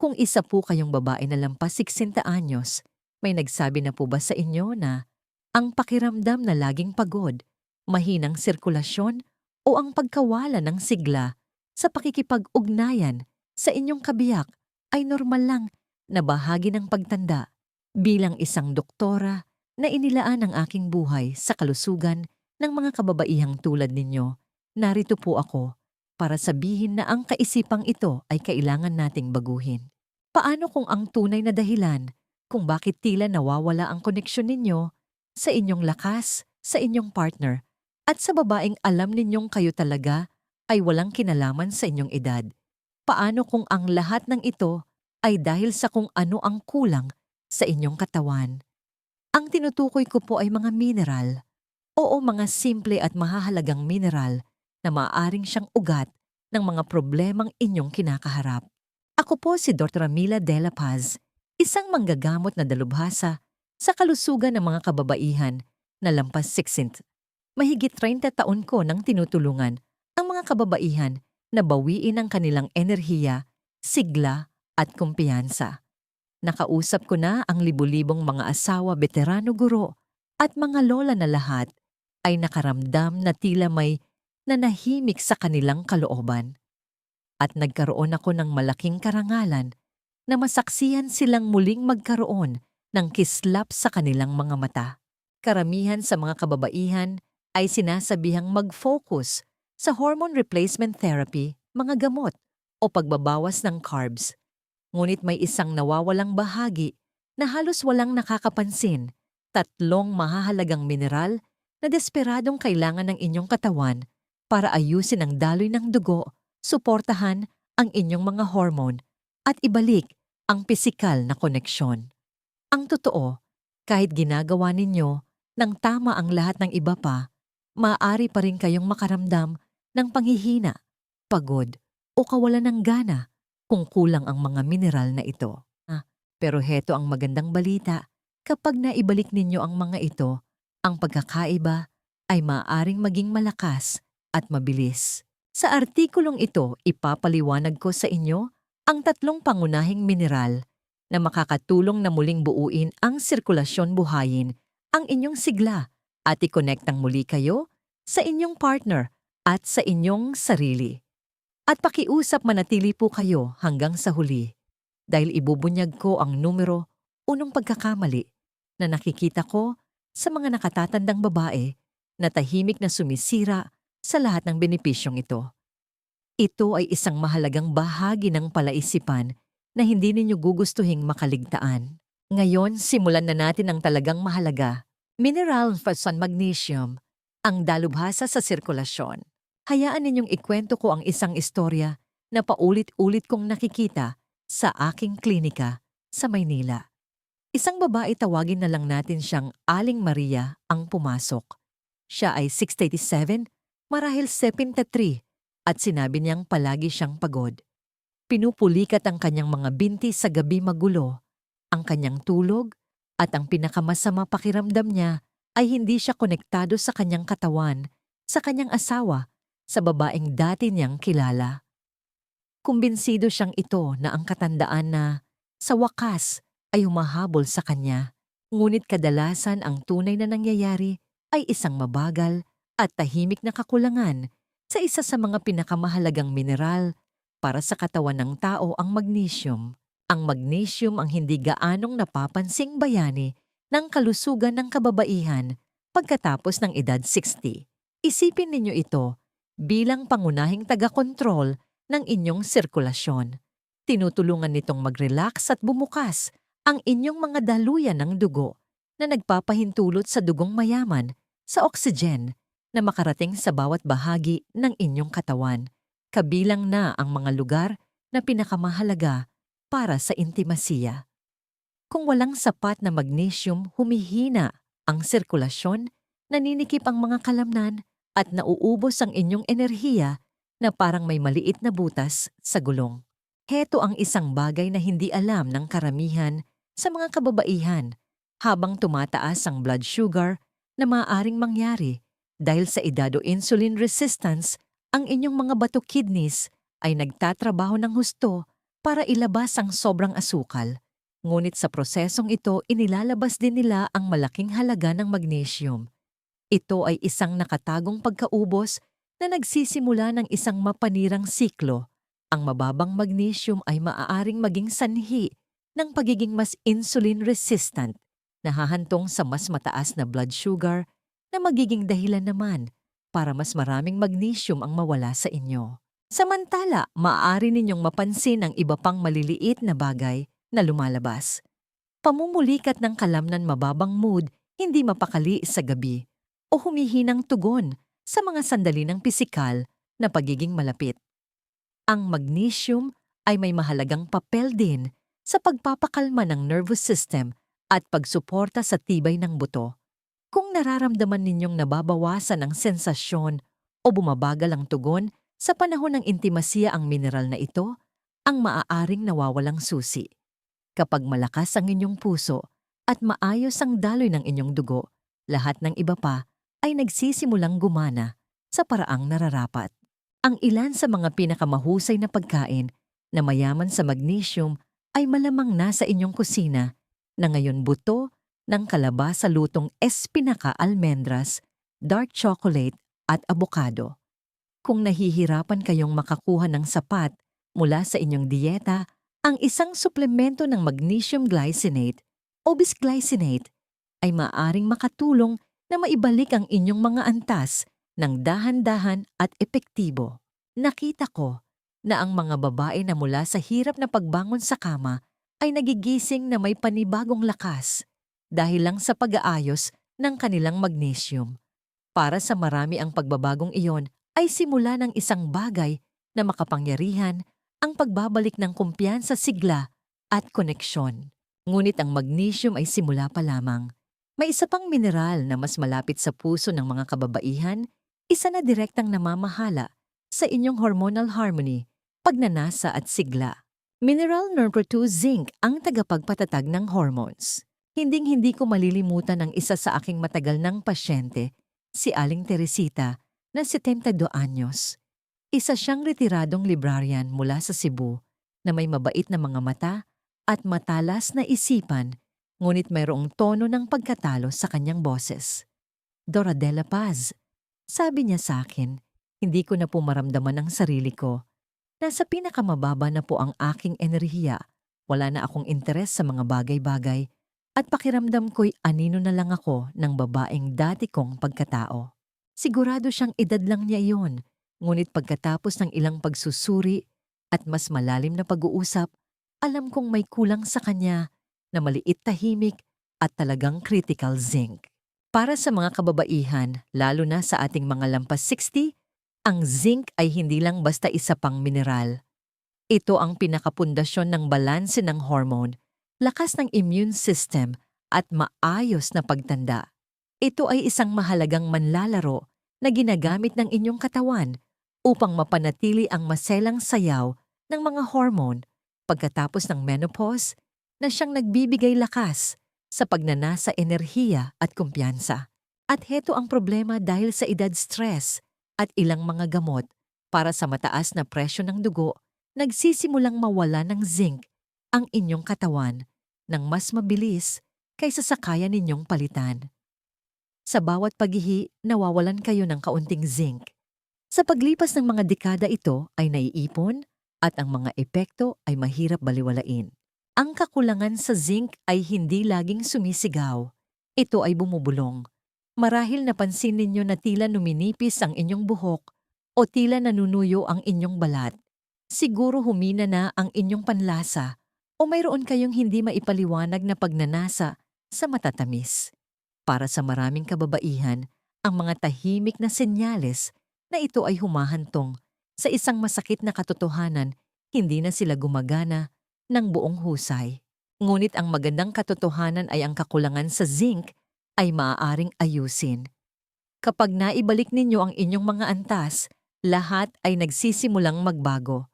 Kung isa po kayong babae na lampas 60 anyos, may nagsabi na po ba sa inyo na ang pakiramdam na laging pagod, mahinang sirkulasyon o ang pagkawala ng sigla sa pakikipag-ugnayan sa inyong kabiyak ay normal lang na bahagi ng pagtanda bilang isang doktora na inilaan ang aking buhay sa kalusugan ng mga kababaihang tulad ninyo. Narito po ako para sabihin na ang kaisipang ito ay kailangan nating baguhin. Paano kung ang tunay na dahilan kung bakit tila nawawala ang koneksyon ninyo sa inyong lakas, sa inyong partner, at sa babaeng alam ninyong kayo talaga ay walang kinalaman sa inyong edad? Paano kung ang lahat ng ito ay dahil sa kung ano ang kulang sa inyong katawan? Ang tinutukoy ko po ay mga mineral. Oo, mga simple at mahahalagang mineral na maaaring siyang ugat ng mga problemang inyong kinakaharap. Ako po si Dr. Mila De La Paz, isang manggagamot na dalubhasa sa kalusugan ng mga kababaihan na lampas 60. Mahigit 30 taon ko nang tinutulungan ang mga kababaihan na bawiin ang kanilang enerhiya, sigla at kumpiyansa. Nakausap ko na ang libu-libong mga asawa, veterano guro at mga lola na lahat ay nakaramdam na tila may nanahimik sa kanilang kalooban. At nagkaroon ako ng malaking karangalan na masaksihan silang muling magkaroon ng kislap sa kanilang mga mata. Karamihan sa mga kababaihan ay sinasabihang mag-focus sa hormone replacement therapy, mga gamot, o pagbabawas ng carbs. Ngunit may isang nawawalang bahagi na halos walang nakakapansin, tatlong mahahalagang mineral na desperadong kailangan ng inyong katawan para ayusin ang daloy ng dugo, suportahan ang inyong mga hormone, at ibalik ang pisikal na koneksyon. Ang totoo, kahit ginagawa ninyo ng tama ang lahat ng iba pa, maaari pa rin kayong makaramdam ng panghihina, pagod, o kawalan ng gana kung kulang ang mga mineral na ito. Ah, pero heto ang magandang balita, kapag naibalik ninyo ang mga ito, ang pagkakaiba ay maaaring maging malakas at mabilis. Sa artikulong ito, ipapaliwanag ko sa inyo ang tatlong pangunahing mineral na makakatulong na muling buuin ang sirkulasyon buhayin ang inyong sigla at ikonektang muli kayo sa inyong partner at sa inyong sarili. At pakiusap manatili po kayo hanggang sa huli dahil ibubunyag ko ang numero unong pagkakamali na nakikita ko sa mga nakatatandang babae na tahimik na sumisira sa lahat ng benepisyong ito. Ito ay isang mahalagang bahagi ng palaisipan na hindi ninyo gugustuhing makaligtaan. Ngayon, simulan na natin ang talagang mahalaga. Mineral Fasan Magnesium, ang dalubhasa sa sirkulasyon. Hayaan ninyong ikwento ko ang isang istorya na paulit-ulit kong nakikita sa aking klinika sa Maynila. Isang babae tawagin na lang natin siyang Aling Maria ang pumasok. Siya ay 687 marahil 73 at sinabi niyang palagi siyang pagod. Pinupulikat ang kanyang mga binti sa gabi magulo, ang kanyang tulog, at ang pinakamasama pakiramdam niya ay hindi siya konektado sa kanyang katawan, sa kanyang asawa, sa babaeng dati niyang kilala. Kumbinsido siyang ito na ang katandaan na, sa wakas, ay humahabol sa kanya. Ngunit kadalasan ang tunay na nangyayari ay isang mabagal at tahimik na kakulangan sa isa sa mga pinakamahalagang mineral para sa katawan ng tao ang magnesium. Ang magnesium ang hindi gaanong napapansing bayani ng kalusugan ng kababaihan pagkatapos ng edad 60. Isipin ninyo ito bilang pangunahing taga-kontrol ng inyong sirkulasyon. Tinutulungan nitong mag-relax at bumukas ang inyong mga daluyan ng dugo na nagpapahintulot sa dugong mayaman sa oxygen na makarating sa bawat bahagi ng inyong katawan, kabilang na ang mga lugar na pinakamahalaga para sa intimasiya. Kung walang sapat na magnesium, humihina ang sirkulasyon, naninikip ang mga kalamnan at nauubos ang inyong enerhiya na parang may maliit na butas sa gulong. Heto ang isang bagay na hindi alam ng karamihan sa mga kababaihan habang tumataas ang blood sugar na maaaring mangyari dahil sa edad o insulin resistance, ang inyong mga bato kidneys ay nagtatrabaho ng husto para ilabas ang sobrang asukal. Ngunit sa prosesong ito, inilalabas din nila ang malaking halaga ng magnesium. Ito ay isang nakatagong pagkaubos na nagsisimula ng isang mapanirang siklo. Ang mababang magnesium ay maaaring maging sanhi ng pagiging mas insulin resistant, nahahantong sa mas mataas na blood sugar na magiging dahilan naman para mas maraming magnesium ang mawala sa inyo. Samantala, maaari ninyong mapansin ang iba pang maliliit na bagay na lumalabas. Pamumulikat ng kalamnan mababang mood, hindi mapakali sa gabi, o humihinang tugon sa mga sandali ng pisikal na pagiging malapit. Ang magnesium ay may mahalagang papel din sa pagpapakalma ng nervous system at pagsuporta sa tibay ng buto. Kung nararamdaman ninyong nababawasan ang sensasyon o bumabagal ang tugon sa panahon ng intimasya ang mineral na ito, ang maaaring nawawalang susi. Kapag malakas ang inyong puso at maayos ang daloy ng inyong dugo, lahat ng iba pa ay nagsisimulang gumana sa paraang nararapat. Ang ilan sa mga pinakamahusay na pagkain na mayaman sa magnesium ay malamang nasa inyong kusina na ngayon buto ng kalabasa lutong espinaka almendras, dark chocolate at abokado. Kung nahihirapan kayong makakuha ng sapat mula sa inyong dieta, ang isang suplemento ng magnesium glycinate o bisglycinate ay maaring makatulong na maibalik ang inyong mga antas ng dahan-dahan at epektibo. Nakita ko na ang mga babae na mula sa hirap na pagbangon sa kama ay nagigising na may panibagong lakas dahil lang sa pag-aayos ng kanilang magnesium. Para sa marami ang pagbabagong iyon ay simula ng isang bagay na makapangyarihan ang pagbabalik ng kumpiyansa sigla at koneksyon. Ngunit ang magnesium ay simula pa lamang. May isa pang mineral na mas malapit sa puso ng mga kababaihan, isa na direktang namamahala sa inyong hormonal harmony, pagnanasa at sigla. Mineral number 2 zinc ang tagapagpatatag ng hormones. Hinding-hindi ko malilimutan ang isa sa aking matagal ng pasyente, si Aling Teresita, na 72 anyos. Isa siyang retiradong librarian mula sa Cebu na may mabait na mga mata at matalas na isipan, ngunit mayroong tono ng pagkatalo sa kanyang boses. Dora de la Paz, sabi niya sa akin, hindi ko na po maramdaman ang sarili ko. Nasa pinakamababa na po ang aking enerhiya, wala na akong interes sa mga bagay-bagay, at pakiramdam ko'y anino na lang ako ng babaeng dati kong pagkatao. Sigurado siyang edad lang niya iyon, ngunit pagkatapos ng ilang pagsusuri at mas malalim na pag-uusap, alam kong may kulang sa kanya na maliit tahimik at talagang critical zinc. Para sa mga kababaihan, lalo na sa ating mga lampas 60, ang zinc ay hindi lang basta isa pang mineral. Ito ang pinakapundasyon ng balanse ng hormone lakas ng immune system at maayos na pagtanda. Ito ay isang mahalagang manlalaro na ginagamit ng inyong katawan upang mapanatili ang maselang sayaw ng mga hormone pagkatapos ng menopause na siyang nagbibigay lakas sa pagnanasa enerhiya at kumpiyansa. At heto ang problema dahil sa edad stress at ilang mga gamot para sa mataas na presyo ng dugo, nagsisimulang mawala ng zinc ang inyong katawan ng mas mabilis kaysa sa kaya ninyong palitan. Sa bawat paghihi, nawawalan kayo ng kaunting zinc. Sa paglipas ng mga dekada ito ay naiipon at ang mga epekto ay mahirap baliwalain. Ang kakulangan sa zinc ay hindi laging sumisigaw. Ito ay bumubulong. Marahil napansin ninyo na tila numinipis ang inyong buhok o tila nanunuyo ang inyong balat. Siguro humina na ang inyong panlasa o mayroon kayong hindi maipaliwanag na pagnanasa sa matatamis. Para sa maraming kababaihan, ang mga tahimik na senyales na ito ay humahantong sa isang masakit na katotohanan, hindi na sila gumagana ng buong husay. Ngunit ang magandang katotohanan ay ang kakulangan sa zinc ay maaaring ayusin. Kapag naibalik ninyo ang inyong mga antas, lahat ay nagsisimulang magbago.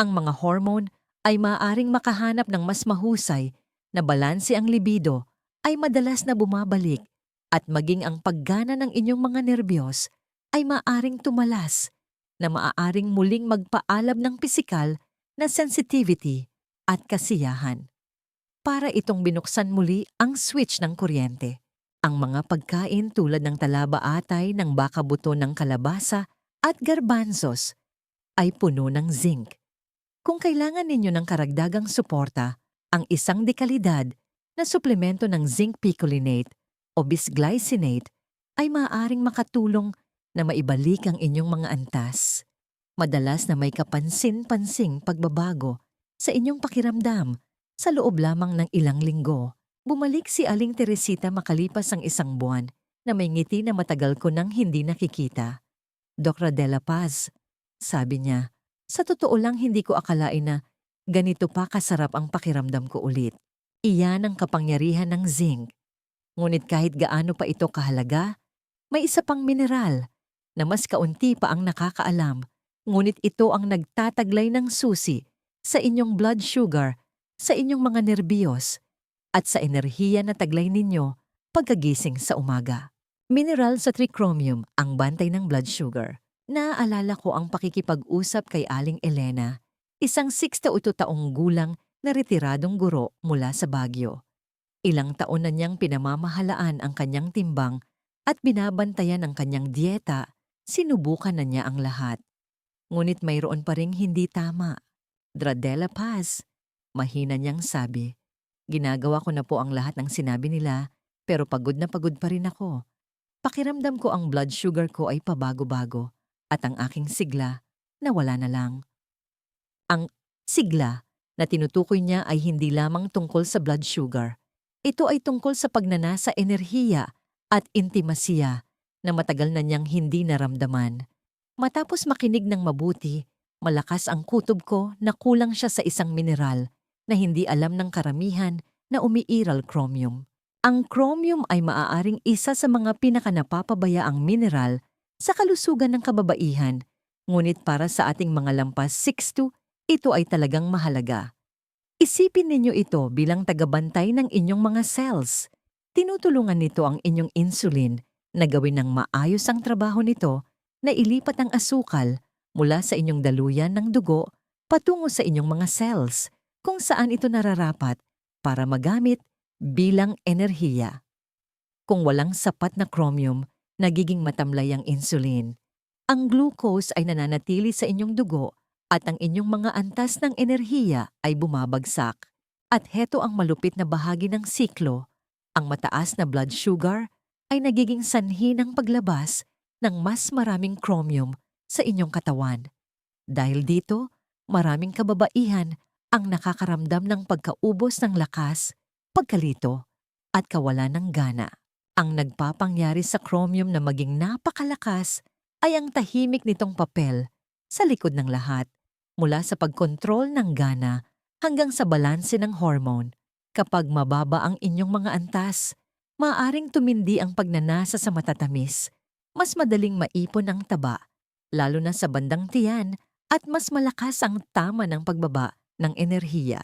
Ang mga hormone ay maaring makahanap ng mas mahusay na balanse ang libido ay madalas na bumabalik at maging ang paggana ng inyong mga nerbiyos ay maaring tumalas na maaaring muling magpaalab ng pisikal na sensitivity at kasiyahan. Para itong binuksan muli ang switch ng kuryente. Ang mga pagkain tulad ng talaba atay ng baka buto ng kalabasa at garbanzos ay puno ng zinc. Kung kailangan ninyo ng karagdagang suporta, ang isang dekalidad na suplemento ng zinc picolinate o bisglycinate ay maaaring makatulong na maibalik ang inyong mga antas. Madalas na may kapansin-pansing pagbabago sa inyong pakiramdam sa loob lamang ng ilang linggo. Bumalik si Aling Teresita makalipas ang isang buwan na may ngiti na matagal ko nang hindi nakikita. Dr. Dela Paz, sabi niya, sa totoo lang hindi ko akalain na ganito pa kasarap ang pakiramdam ko ulit. Iyan ang kapangyarihan ng zinc. Ngunit kahit gaano pa ito kahalaga, may isa pang mineral na mas kaunti pa ang nakakaalam, ngunit ito ang nagtataglay ng susi sa inyong blood sugar, sa inyong mga nerbiyos, at sa enerhiya na taglay ninyo pagkagising sa umaga. Mineral sa trichromium ang bantay ng blood sugar. Naaalala ko ang pakikipag-usap kay Aling Elena, isang 62 taong gulang na retiradong guro mula sa Baguio. Ilang taon na niyang pinamamahalaan ang kanyang timbang at binabantayan ang kanyang dieta, sinubukan na niya ang lahat. Ngunit mayroon pa ring hindi tama. Dradella Paz, mahina niyang sabi. Ginagawa ko na po ang lahat ng sinabi nila, pero pagod na pagod pa rin ako. Pakiramdam ko ang blood sugar ko ay pabago-bago at ang aking sigla nawala na lang. Ang sigla na tinutukoy niya ay hindi lamang tungkol sa blood sugar. Ito ay tungkol sa pagnanasa enerhiya at intimasiya na matagal na niyang hindi naramdaman. Matapos makinig ng mabuti, malakas ang kutob ko na kulang siya sa isang mineral na hindi alam ng karamihan na umiiral chromium. Ang chromium ay maaaring isa sa mga pinakanapapabayaang mineral sa kalusugan ng kababaihan, ngunit para sa ating mga lampas 6'2", ito ay talagang mahalaga. Isipin ninyo ito bilang tagabantay ng inyong mga cells. Tinutulungan nito ang inyong insulin na gawin ng maayos ang trabaho nito na ilipat ang asukal mula sa inyong daluyan ng dugo patungo sa inyong mga cells kung saan ito nararapat para magamit bilang enerhiya. Kung walang sapat na chromium, nagiging matamlay ang insulin. Ang glucose ay nananatili sa inyong dugo at ang inyong mga antas ng enerhiya ay bumabagsak. At heto ang malupit na bahagi ng siklo. Ang mataas na blood sugar ay nagiging sanhi ng paglabas ng mas maraming chromium sa inyong katawan. Dahil dito, maraming kababaihan ang nakakaramdam ng pagkaubos ng lakas, pagkalito, at kawalan ng gana. Ang nagpapangyari sa chromium na maging napakalakas ay ang tahimik nitong papel sa likod ng lahat, mula sa pagkontrol ng gana hanggang sa balanse ng hormone. Kapag mababa ang inyong mga antas, maaring tumindi ang pagnanasa sa matatamis, mas madaling maipon ang taba, lalo na sa bandang tiyan, at mas malakas ang tama ng pagbaba ng enerhiya.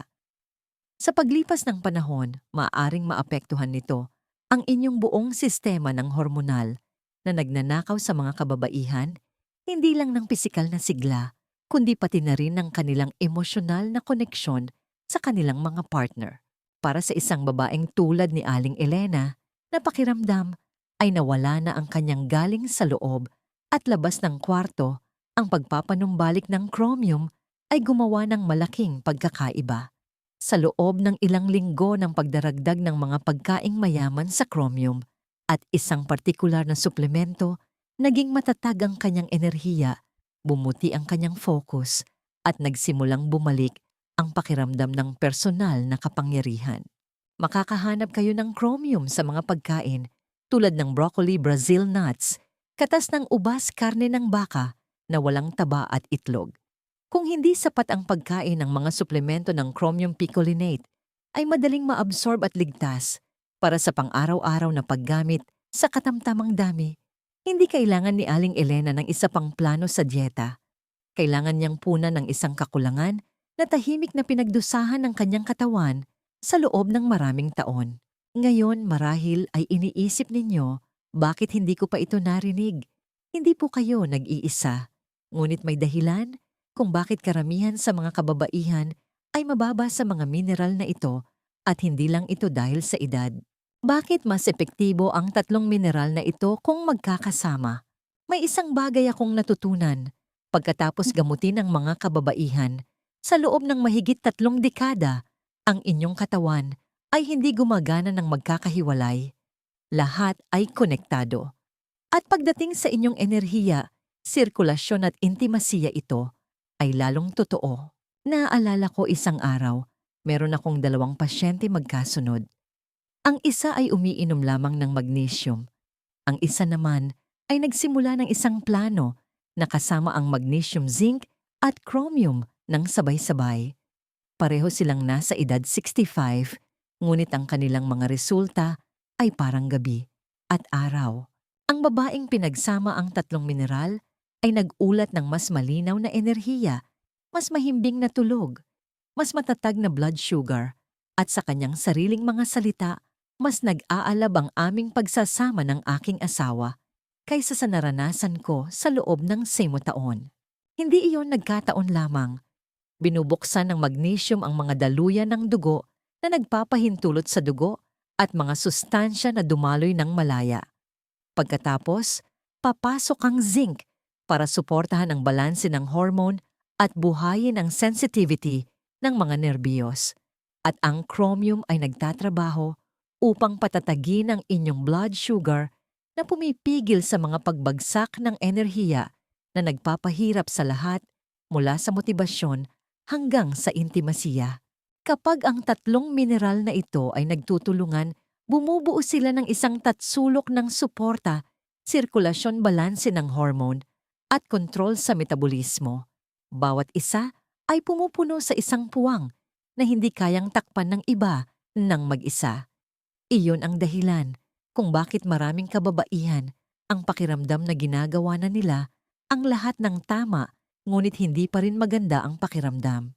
Sa paglipas ng panahon, maaaring maapektuhan nito ang inyong buong sistema ng hormonal na nagnanakaw sa mga kababaihan, hindi lang ng pisikal na sigla, kundi pati na rin ng kanilang emosyonal na koneksyon sa kanilang mga partner. Para sa isang babaeng tulad ni Aling Elena, na pakiramdam ay nawala na ang kanyang galing sa loob at labas ng kwarto, ang pagpapanumbalik ng chromium ay gumawa ng malaking pagkakaiba. Sa loob ng ilang linggo ng pagdaragdag ng mga pagkaing mayaman sa chromium at isang partikular na suplemento, naging matatag ang kanyang enerhiya, bumuti ang kanyang focus, at nagsimulang bumalik ang pakiramdam ng personal na kapangyarihan. Makakahanap kayo ng chromium sa mga pagkain tulad ng broccoli Brazil nuts, katas ng ubas karne ng baka na walang taba at itlog. Kung hindi sapat ang pagkain ng mga suplemento ng chromium picolinate, ay madaling maabsorb at ligtas para sa pang-araw-araw na paggamit sa katamtamang dami. Hindi kailangan ni Aling Elena ng isa pang plano sa dieta. Kailangan niyang punan ng isang kakulangan na tahimik na pinagdusahan ng kanyang katawan sa loob ng maraming taon. Ngayon marahil ay iniisip ninyo, bakit hindi ko pa ito narinig? Hindi po kayo nag-iisa. Ngunit may dahilan kung bakit karamihan sa mga kababaihan ay mababa sa mga mineral na ito at hindi lang ito dahil sa edad. Bakit mas epektibo ang tatlong mineral na ito kung magkakasama? May isang bagay akong natutunan pagkatapos gamutin ang mga kababaihan. Sa loob ng mahigit tatlong dekada, ang inyong katawan ay hindi gumagana ng magkakahiwalay. Lahat ay konektado. At pagdating sa inyong enerhiya, sirkulasyon at intimasiya ito ay lalong totoo. Naaalala ko isang araw, meron akong dalawang pasyente magkasunod. Ang isa ay umiinom lamang ng magnesium. Ang isa naman ay nagsimula ng isang plano na kasama ang magnesium zinc at chromium ng sabay-sabay. Pareho silang nasa edad 65, ngunit ang kanilang mga resulta ay parang gabi at araw. Ang babaeng pinagsama ang tatlong mineral ay nag-ulat ng mas malinaw na enerhiya, mas mahimbing na tulog, mas matatag na blood sugar, at sa kanyang sariling mga salita, mas nag-aalab ang aming pagsasama ng aking asawa kaysa sa naranasan ko sa loob ng semo taon. Hindi iyon nagkataon lamang. Binubuksan ng magnesium ang mga daluyan ng dugo na nagpapahintulot sa dugo at mga sustansya na dumaloy ng malaya. Pagkatapos, papasok ang zinc para suportahan ang balanse ng hormone at buhayin ang sensitivity ng mga nerbiyos. At ang chromium ay nagtatrabaho upang patatagin ang inyong blood sugar na pumipigil sa mga pagbagsak ng enerhiya na nagpapahirap sa lahat mula sa motibasyon hanggang sa intimasiya. Kapag ang tatlong mineral na ito ay nagtutulungan, bumubuo sila ng isang tatsulok ng suporta, sirkulasyon balanse ng hormone, at kontrol sa metabolismo. Bawat isa ay pumupuno sa isang puwang na hindi kayang takpan ng iba ng mag-isa. Iyon ang dahilan kung bakit maraming kababaihan ang pakiramdam na ginagawa na nila ang lahat ng tama ngunit hindi pa rin maganda ang pakiramdam.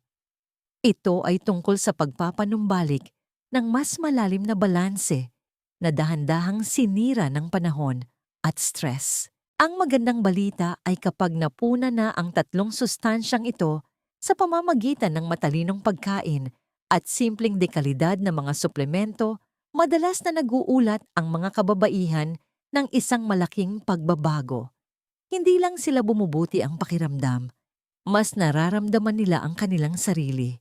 Ito ay tungkol sa pagpapanumbalik ng mas malalim na balanse na dahan-dahang sinira ng panahon at stress. Ang magandang balita ay kapag napuna na ang tatlong sustansyang ito sa pamamagitan ng matalinong pagkain at simpleng dekalidad na mga suplemento, madalas na naguulat ang mga kababaihan ng isang malaking pagbabago. Hindi lang sila bumubuti ang pakiramdam, mas nararamdaman nila ang kanilang sarili.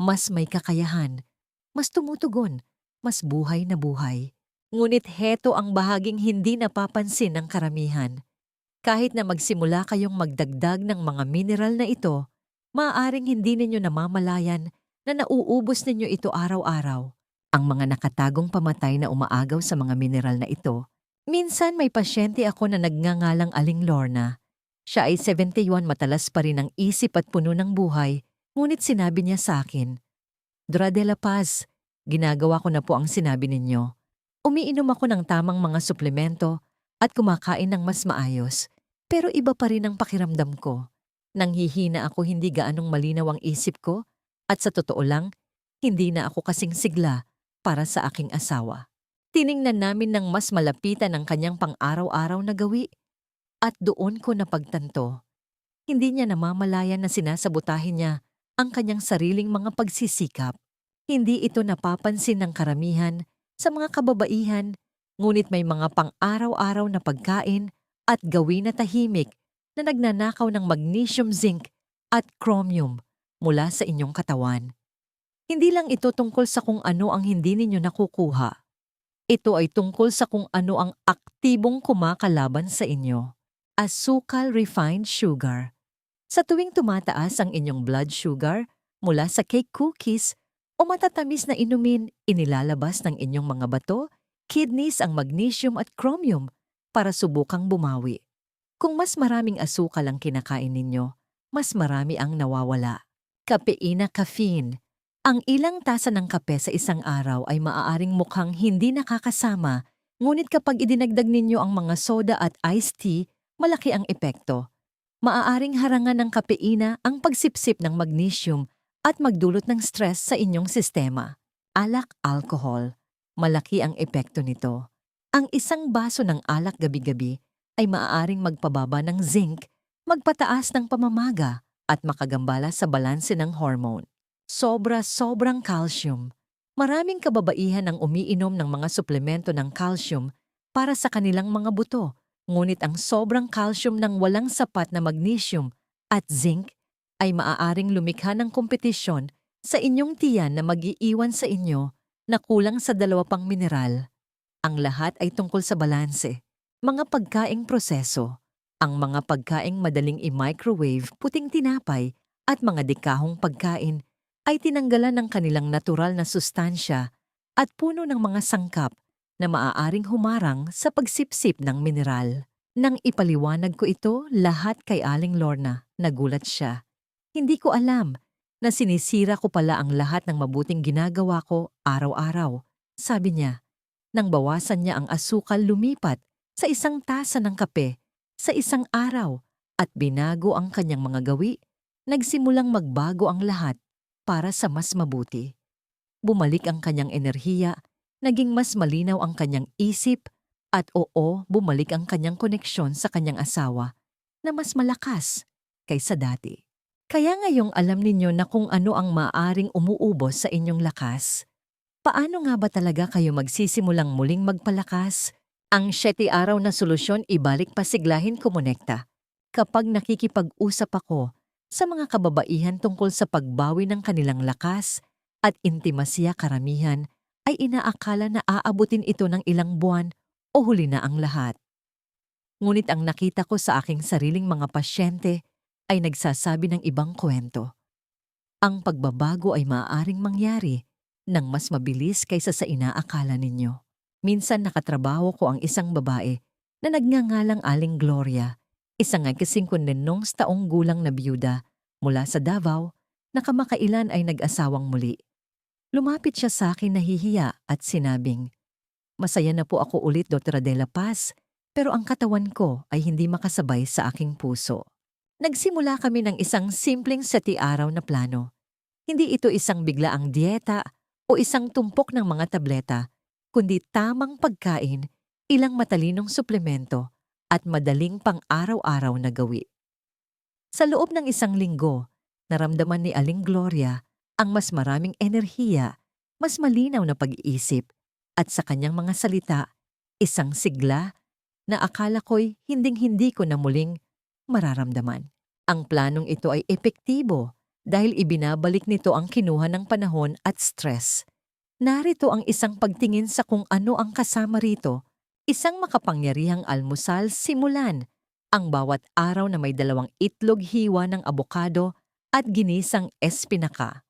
Mas may kakayahan, mas tumutugon, mas buhay na buhay. Ngunit heto ang bahaging hindi napapansin ng karamihan. Kahit na magsimula kayong magdagdag ng mga mineral na ito, maaaring hindi ninyo namamalayan na nauubos ninyo ito araw-araw. Ang mga nakatagong pamatay na umaagaw sa mga mineral na ito. Minsan may pasyente ako na nagngangalang Aling Lorna. Siya ay 71 matalas pa rin ang isip at puno ng buhay, ngunit sinabi niya sa akin, Dra de la Paz, ginagawa ko na po ang sinabi ninyo. Umiinom ako ng tamang mga suplemento at kumakain ng mas maayos, pero iba pa rin ang pakiramdam ko. Nanghihina ako hindi gaanong malinaw ang isip ko at sa totoo lang, hindi na ako kasing sigla para sa aking asawa. Tiningnan namin ng mas malapitan ang kanyang pang-araw-araw na gawi at doon ko napagtanto. Hindi niya namamalayan na sinasabutahin niya ang kanyang sariling mga pagsisikap. Hindi ito napapansin ng karamihan sa mga kababaihan, ngunit may mga pang-araw-araw na pagkain at gawin na tahimik na nagnanakaw ng magnesium zinc at chromium mula sa inyong katawan. Hindi lang ito tungkol sa kung ano ang hindi ninyo nakukuha. Ito ay tungkol sa kung ano ang aktibong kumakalaban sa inyo. Asukal refined sugar. Sa tuwing tumataas ang inyong blood sugar mula sa cake cookies o matatamis na inumin, inilalabas ng inyong mga bato, kidneys ang magnesium at chromium para subukang bumawi. Kung mas maraming asukal ang kinakain ninyo, mas marami ang nawawala. Kapeina caffeine ang ilang tasa ng kape sa isang araw ay maaaring mukhang hindi nakakasama, ngunit kapag idinagdag ninyo ang mga soda at iced tea, malaki ang epekto. Maaaring harangan ng kapeina ang pagsipsip ng magnesium at magdulot ng stress sa inyong sistema. Alak alcohol. Malaki ang epekto nito. Ang isang baso ng alak gabi-gabi ay maaaring magpababa ng zinc, magpataas ng pamamaga at makagambala sa balanse ng hormone. Sobra-sobrang calcium. Maraming kababaihan ang umiinom ng mga suplemento ng calcium para sa kanilang mga buto, ngunit ang sobrang calcium ng walang sapat na magnesium at zinc ay maaaring lumikha ng kompetisyon sa inyong tiyan na mag-iiwan sa inyo na kulang sa dalawa pang mineral. Ang lahat ay tungkol sa balanse. Mga pagkaing proseso, ang mga pagkaing madaling i-microwave, puting tinapay, at mga dekahong pagkain ay tinanggalan ng kanilang natural na sustansya at puno ng mga sangkap na maaaring humarang sa pagsipsip ng mineral. Nang ipaliwanag ko ito lahat kay Aling Lorna, nagulat siya. Hindi ko alam na sinisira ko pala ang lahat ng mabuting ginagawa ko araw-araw. Sabi niya, nang bawasan niya ang asukal lumipat sa isang tasa ng kape sa isang araw at binago ang kanyang mga gawi, nagsimulang magbago ang lahat para sa mas mabuti. Bumalik ang kanyang enerhiya, naging mas malinaw ang kanyang isip, at oo, bumalik ang kanyang koneksyon sa kanyang asawa na mas malakas kaysa dati. Kaya ngayong alam ninyo na kung ano ang maaring umuubos sa inyong lakas, paano nga ba talaga kayo magsisimulang muling magpalakas? Ang syete araw na solusyon ibalik pasiglahin kumonekta. Kapag nakikipag-usap ako sa mga kababaihan tungkol sa pagbawi ng kanilang lakas at intimasya karamihan, ay inaakala na aabutin ito ng ilang buwan o huli na ang lahat. Ngunit ang nakita ko sa aking sariling mga pasyente ay nagsasabi ng ibang kwento. Ang pagbabago ay maaaring mangyari ng mas mabilis kaysa sa inaakala ninyo. Minsan nakatrabaho ko ang isang babae na nagngangalang Aling Gloria, isang nagkasingkundinong taong gulang na biyuda mula sa Davao na kamakailan ay nag-asawang muli. Lumapit siya sa akin nahihiya at sinabing, Masaya na po ako ulit, Dr. Adela Paz, pero ang katawan ko ay hindi makasabay sa aking puso. Nagsimula kami ng isang simpleng seti araw na plano. Hindi ito isang biglaang dieta o isang tumpok ng mga tableta, kundi tamang pagkain, ilang matalinong suplemento, at madaling pang-araw-araw na gawi. Sa loob ng isang linggo, naramdaman ni Aling Gloria ang mas maraming enerhiya, mas malinaw na pag-iisip, at sa kanyang mga salita, isang sigla na akala ko'y hinding-hindi ko na muling mararamdaman. Ang planong ito ay epektibo dahil ibinabalik nito ang kinuha ng panahon at stress. Narito ang isang pagtingin sa kung ano ang kasama rito, isang makapangyarihang almusal simulan ang bawat araw na may dalawang itlog hiwa ng abokado at ginisang espinaka.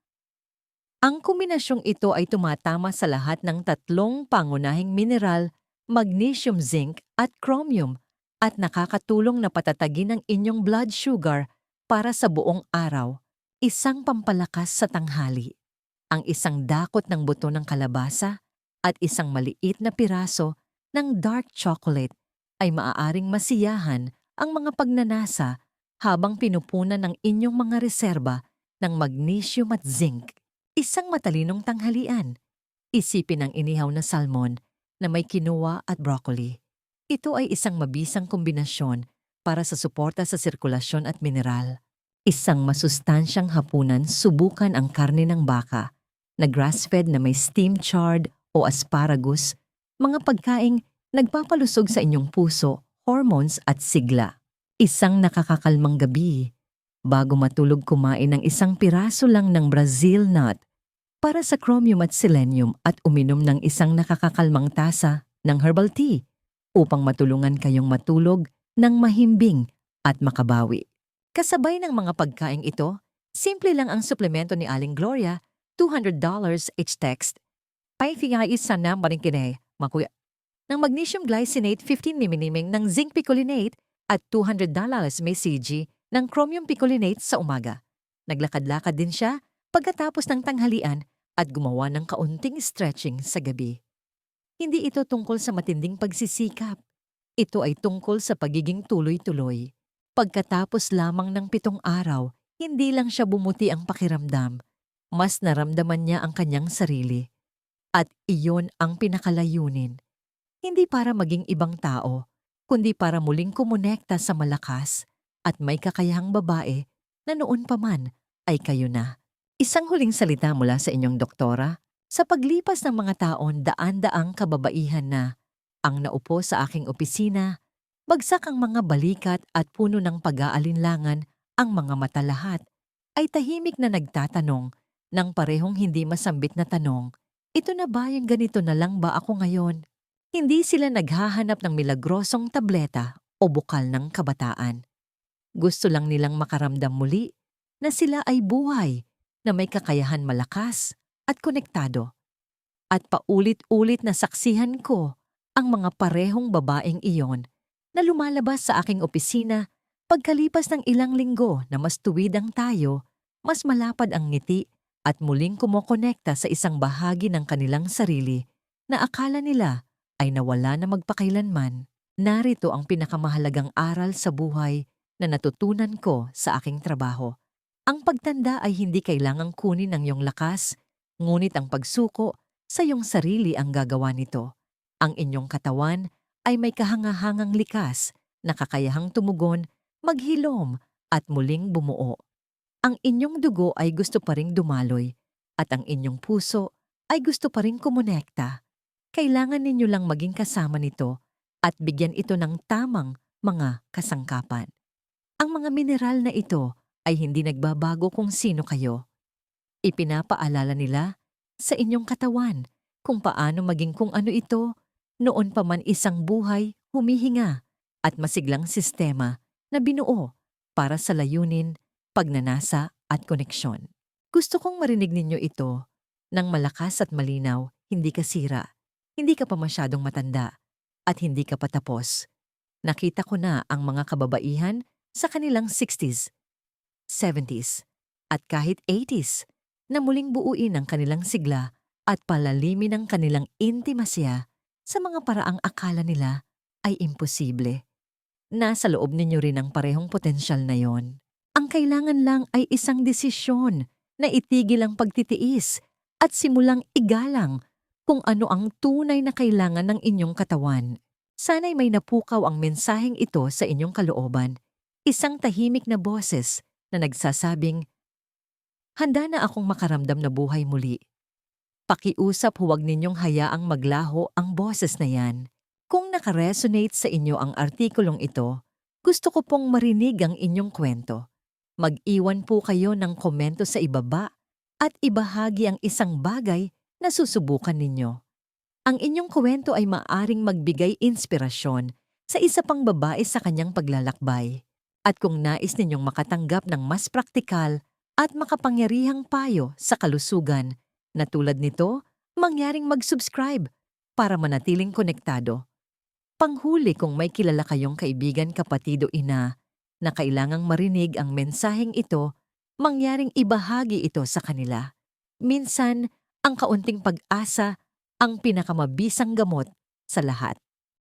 Ang kombinasyong ito ay tumatama sa lahat ng tatlong pangunahing mineral, magnesium zinc at chromium at nakakatulong na patatagin ang inyong blood sugar para sa buong araw, isang pampalakas sa tanghali. Ang isang dakot ng buto ng kalabasa at isang maliit na piraso ng dark chocolate ay maaaring masiyahan ang mga pagnanasa habang pinupunan ng inyong mga reserba ng magnesium at zinc. Isang matalinong tanghalian. Isipin ang inihaw na salmon na may kinuwa at broccoli. Ito ay isang mabisang kombinasyon para sa suporta sa sirkulasyon at mineral. Isang masustansyang hapunan subukan ang karne ng baka na grass-fed na may steam charred o asparagus, mga pagkaing nagpapalusog sa inyong puso hormones at sigla. Isang nakakakalmang gabi. Bago matulog kumain ng isang piraso lang ng Brazil nut para sa chromium at selenium at uminom ng isang nakakakalmang tasa ng herbal tea upang matulungan kayong matulog ng mahimbing at makabawi. Kasabay ng mga pagkaing ito, simple lang ang suplemento ni Aling Gloria, $200 each text. Paifingay isa na maringkinay, makuya ng magnesium glycinate 15 mg ng zinc picolinate at $200 may CG ng chromium picolinate sa umaga. Naglakad-lakad din siya pagkatapos ng tanghalian at gumawa ng kaunting stretching sa gabi. Hindi ito tungkol sa matinding pagsisikap. Ito ay tungkol sa pagiging tuloy-tuloy. Pagkatapos lamang ng pitong araw, hindi lang siya bumuti ang pakiramdam, mas naramdaman niya ang kanyang sarili. At iyon ang pinakalayunin hindi para maging ibang tao, kundi para muling kumonekta sa malakas at may kakayahang babae na noon pa man ay kayo na. Isang huling salita mula sa inyong doktora, sa paglipas ng mga taon daan-daang kababaihan na ang naupo sa aking opisina, bagsak ang mga balikat at puno ng pag-aalinlangan ang mga mata lahat, ay tahimik na nagtatanong ng parehong hindi masambit na tanong, ito na ba yung ganito na lang ba ako ngayon? Hindi sila naghahanap ng milagrosong tableta o bukal ng kabataan. Gusto lang nilang makaramdam muli na sila ay buhay na may kakayahan malakas at konektado. At paulit-ulit na saksihan ko ang mga parehong babaeng iyon na lumalabas sa aking opisina pagkalipas ng ilang linggo na mas tuwid ang tayo, mas malapad ang ngiti at muling kumokonekta sa isang bahagi ng kanilang sarili na akala nila ay nawala na magpakailanman. Narito ang pinakamahalagang aral sa buhay na natutunan ko sa aking trabaho. Ang pagtanda ay hindi kailangang kunin ng iyong lakas, ngunit ang pagsuko sa iyong sarili ang gagawa nito. Ang inyong katawan ay may kahangahangang likas na kakayahang tumugon, maghilom at muling bumuo. Ang inyong dugo ay gusto pa ring dumaloy at ang inyong puso ay gusto pa ring kumonekta. Kailangan ninyo lang maging kasama nito at bigyan ito ng tamang mga kasangkapan. Ang mga mineral na ito ay hindi nagbabago kung sino kayo. Ipinapaalala nila sa inyong katawan kung paano maging kung ano ito noon pa man isang buhay humihinga at masiglang sistema na binuo para sa layunin, pagnanasa at koneksyon. Gusto kong marinig ninyo ito ng malakas at malinaw, hindi ka sira, hindi ka pa masyadong matanda, at hindi ka patapos. Nakita ko na ang mga kababaihan sa kanilang 60s, 70s, at kahit 80s na muling buuin ang kanilang sigla at palalimin ang kanilang intimasya sa mga paraang akala nila ay imposible. Nasa loob ninyo rin ang parehong potensyal na yon. Ang kailangan lang ay isang desisyon na itigil ang pagtitiis at simulang igalang kung ano ang tunay na kailangan ng inyong katawan. Sana'y may napukaw ang mensaheng ito sa inyong kalooban. Isang tahimik na boses na nagsasabing, Handa na akong makaramdam na buhay muli. Pakiusap huwag ninyong hayaang maglaho ang boses na yan. Kung nakaresonate sa inyo ang artikulong ito, gusto ko pong marinig ang inyong kwento. Mag-iwan po kayo ng komento sa ibaba at ibahagi ang isang bagay na susubukan ninyo. Ang inyong kwento ay maaring magbigay inspirasyon sa isa pang babae sa kanyang paglalakbay. At kung nais ninyong makatanggap ng mas praktikal at makapangyarihang payo sa kalusugan, na tulad nito, mangyaring mag-subscribe para manatiling konektado. Panghuli kung may kilala kayong kaibigan kapatido ina na kailangang marinig ang mensaheng ito, mangyaring ibahagi ito sa kanila. Minsan, ang kaunting pag-asa ang pinakamabisang gamot sa lahat.